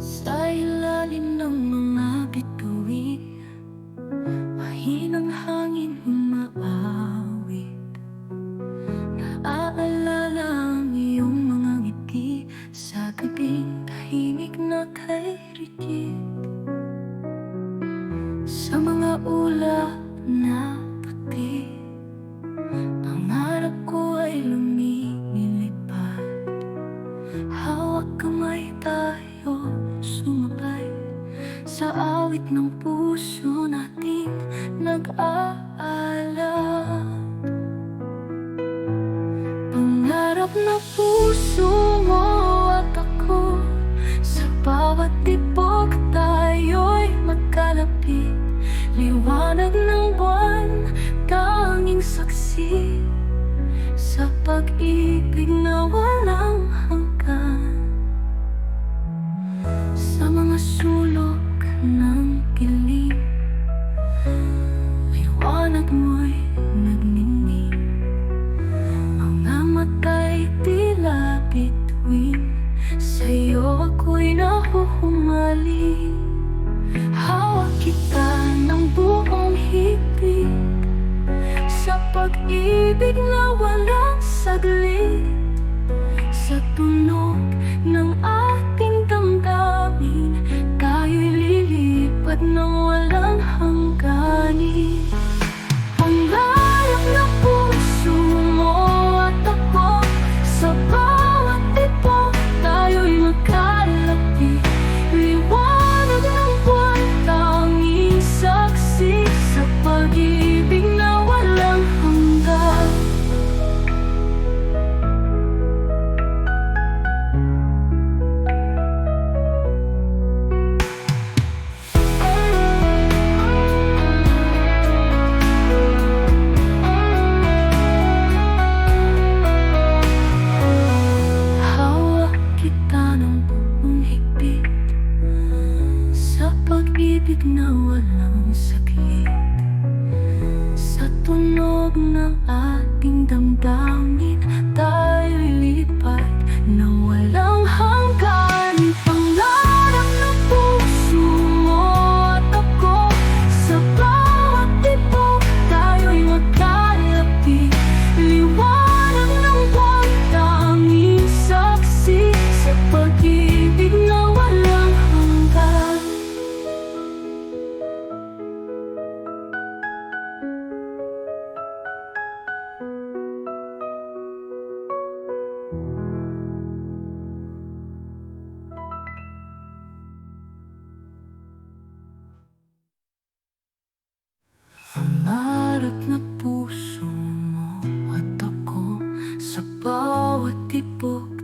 Sa ilalim ng mga bituin Mahinang hangin umaawit Naaalala ang iyong mga ngiti Sa gabing tahimik na kay Ricky Sa mga ulap na Sa awit ng puso natin nag-aalak Pangarap na puso mo at ako Sa bawat tibok tayo'y magkalapit Liwanag ng buwan, tanging saksi Sa pag-ibig na walang hanggan. Sa Sa'yo ako'y nahuhumaling Hawak kita ng buong higpit. Sa pag-ibig na walang saglit. Sa tunog pag-ibig na walang sakit. Sa tunog ng ating damdamin bawat tibok